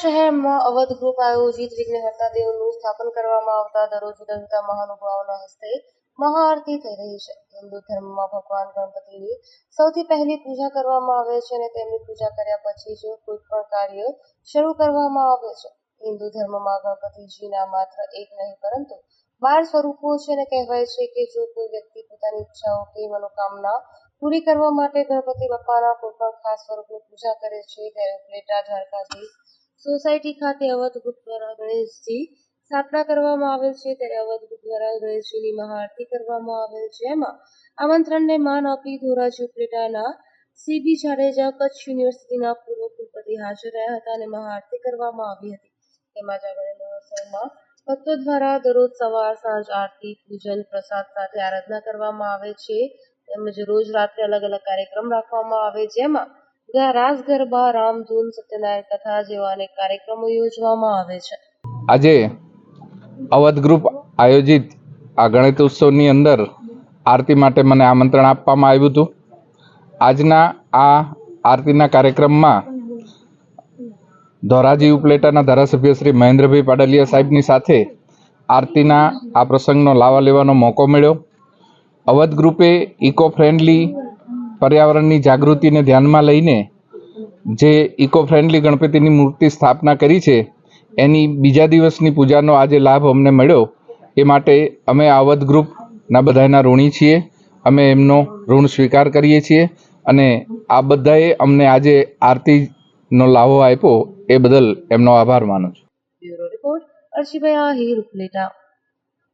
શહેરમાં અવધ ગ્રુપ આયોજિત વિઘ્નહર્તા દેવનું સ્થાપન કરવામાં આવતા દરરોજ જુદા જુદા મહાનુભાવોના હસ્તે મહાઆરતી થઈ રહી છે. હિન્દુ ધર્મમાં ભગવાન ગણપતિની સૌથી પહેલી પૂજા કરવામાં આવે છે અને તેમની પૂજા કર્યા પછી જ કોઈ પણ કાર્ય શરૂ કરવામાં આવે છે. હિન્દુ ધર્મમાં ગણપતિજીના માત્ર એક નહીં, પરંતુ બાર સ્વરૂપો છે અને કહેવાય છે કે જો કોઈ વ્યક્તિ પોતાની ઈચ્છાઓ કે મનોકામના પૂરી કરવા માટે ગણપતિ બાપાના કોઈ પણ ખાસ સ્વરૂપની પૂજા કરે છે, ત્યારે ઉપલેટા દ્વારકાધીશ સોસાયટી ખાતે અવધ ગ્રુપ ગણેશજી સ્થાપના કરવામાં આવેલ છે. ત્યારે અવધ ગ્રુપ દ્વારા ગણેશજીની મહાઆરતી કરવામાં આવેલ છે. એમાં આમંત્રણને માન આપી ધોરાજી ઉપલેટાના સીબી જાડેજા કચ્છ યુનિવર્સિટીના પૂર્વ કુલપતિ હાજર રહ્યા હતા અને મહાઆરતી કરવામાં આવી હતી. તેમાં જાગરણ મહોત્સવમાં ભક્તો દ્વારા દરરોજ સવાર, સાંજ આરતી, પૂજન, પ્રસાદ સાથે આરાધના કરવામાં આવે છે. તેમજ રોજ રાત્રે અલગ અલગ કાર્યક્રમ રાખવામાં આવે જેમાં ગા- રાસ ગરબા રામધૂન, સત્યનારાયણ કથા જેવા અનેક કાર્યક્રમો યોજવામાં આવે છે. આજે અવધ ગ્રુપ આયોજિત આ ગણિત ઉત્સવની અંદર આરતી માટે મને આમંત્રણ આપવામાં આવ્યું હતું. આજના આ આરતીના કાર્યક્રમમાં ધોરાજી ઉપલેટાના ધારાસભ્ય શ્રી મહેન્દ્રભાઈ પાડલિયા સાહેબની સાથે આરતીના આ પ્રસંગનો લાવા લેવાનો મોકો મળ્યો. અવધ ગ્રુપે ઇકો ફ્રેન્ડલી પર્યાવરણની જાગૃતિને ધ્યાનમાં લઈને જે ઇકો ફ્રેન્ડલી ગણપતિની મૂર્તિ સ્થાપના કરી છે, એની બીજા દિવસની પૂજાનો આજે લાભ અમને મળ્યો. એ માટે અમે આ ગ્રુપના બધાના ઋણી છીએ. અમે એમનો ઋણ સ્વીકાર કરીએ છીએ અને આ બધાએ અમને આજે આરતીનો લાભો આપ્યો. એ બદલ એમનો આભાર માનું છું. રિપોર્ટ અર્શિભાઈ